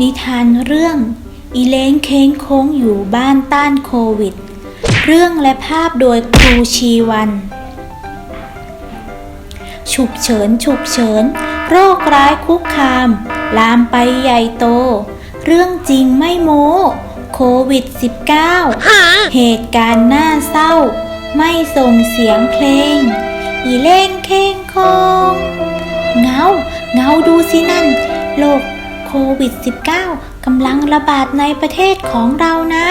นิทานเรื่อง อีเล้งเค้งโค้งอยู่บ้านต้านโควิด เรื่องและภาพโดยครูชีวัน ฉุกเฉินฉุกเฉิน โรคร้ายคุกคาม ลามไปใหญ่โต เรื่องจริงไม่โม้โควิด -19 เหตุการณ์น่าเศร้า ไม่ส่งเสียงเพลง อีเล่งเค้งคองเงา เงาดูสินั่นโรค โควิด -19 กำลังระบาดในประเทศของเรานะ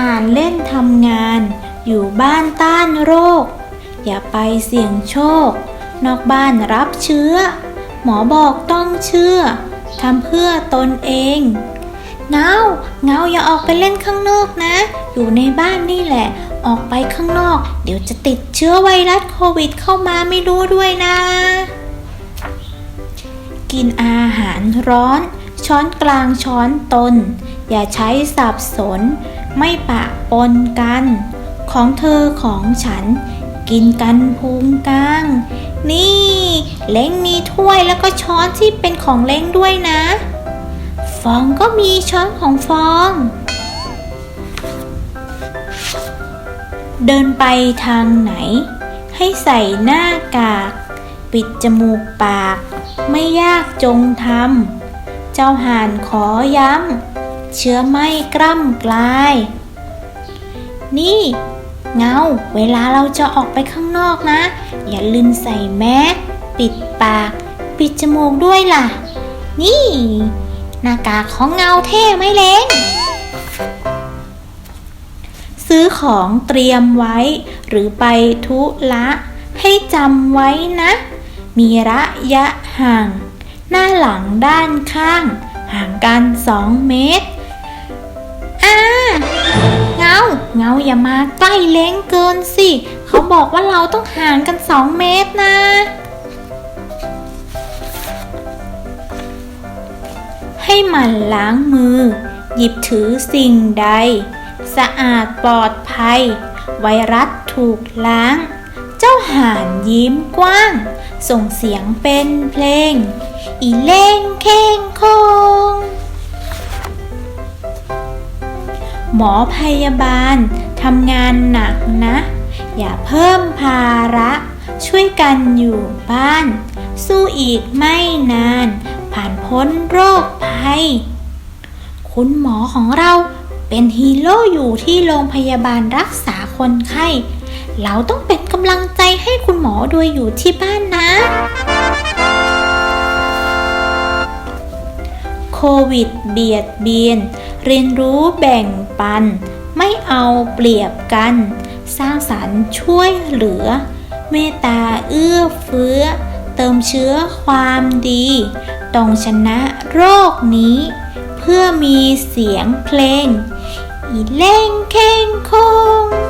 อ่านเล่นทำงาน อยู่บ้านต้านโรค อย่าไปเสี่ยงโชค นอกบ้านรับเชื้อ หมอบอกต้องเชื่อทำเพื่อตนเองเงาเงาอย่าออกไปเล่นข้างนอกนะ อยู่ในบ้านนี่แหละ ออกไปข้างนอก เดี๋ยวจะติดเชื้อไวรัสโควิดเข้ามาไม่รู้ด้วยนะ กินอาหารร้อน ช้อนกลางช้อนตน อย่าใช้สับสน ไม่ปะปนกัน ของเธอของฉัน กินกันพุงกลาง นี่ เล้งมีถ้วยแล้วก็ช้อนที่เป็นของเล้งด้วยนะ ฟองก็มีช้อนของฟองเดินไปทางไหน ให้ใส่หน้ากาก ปิดจมูกปาก ไม่ยากจงทำเจ้าห่านขอย้ำ เชื้อไม่กล้ำกลาย นี่ เงา เวลาเราจะออกไปข้างนอกนะ อย่าลืมใส่แมสปิดปาก ปิดจมูกด้วยล่ะ นี่ หน้ากากของเงาเท่ไหมเล้งซื้อของเตรียมไว้ หรือไปทุละให้จำไว้นะ มีระยะห่าง หน้าหลังด้านข้าง ห่างกันสองเมตรอ่าเงา เงาอย่ามาใกล้เล้งเกินสิ เขาบอกว่าเราต้องห่างกันสองเมตรนะ ให้มันล้างมือ หยิบถือสิ่งใด สะอาดปลอดภัย ไวรัสถูกล้าง หานยิ้มกว้าง ส่งเสียงเป็นเพลง อีเล่งเค้งคง หมอพยาบาลทำงานหนักนะ อย่าเพิ่มภาระ ช่วยกันอยู่บ้าน สู้อีกไม่นาน ผ่านพ้นโรคภัย คุณหมอของเราเป็นฮีโร่อยู่ที่โรงพยาบาลรักษาคนไข้ เราต้องเป็น กำลังใจให้คุณหมอโดยอยู่ที่บ้านนะโควิดเบียดเบียน เรียนรู้แบ่งปัน ไม่เอาเปรียบกัน สร้างสรรค์ช่วยเหลือ เมตตาเอื้อเฟื้อ เติมเชื้อความดี ต้องชนะโรคนี้ เพื่อมีเสียงเพลง อีเล่งเค้งคง